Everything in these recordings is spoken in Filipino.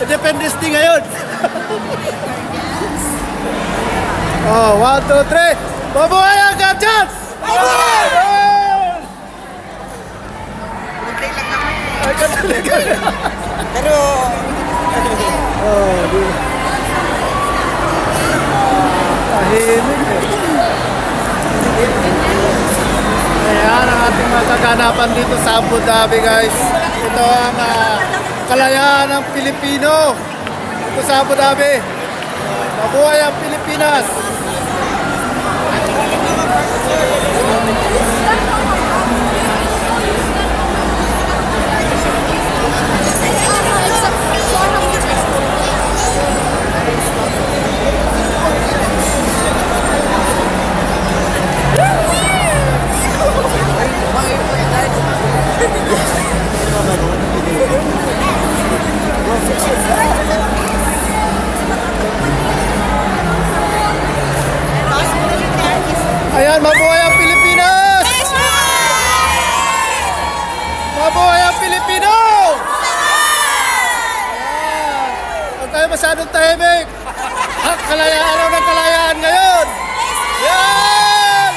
Independence Day ngayon. oh, one, two, three. Mabuhay ang Guardians! Mabuhay! Ay, katalikan. Pero, Oh, di. Tahimik eh. Ayan ang ating mga kaganapan dito sa Abu Dhabi guys. Ito ang ah, kalayaan ng Pilipino dito sa Abu Dhabi. Mabuhay ang Pilipinas! Ayan, mabuhay ang Pilipinas! Mabuhay ang Pilipino! Ayan. Huwag kayo masyadong tahimik. Ang kalayaan araw ng kalayaan ngayon. Yan!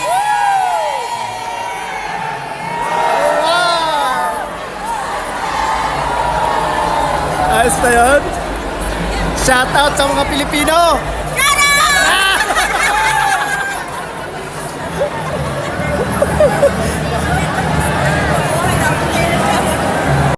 Wow! Ayos na yun. Shout out sa mga Pilipino.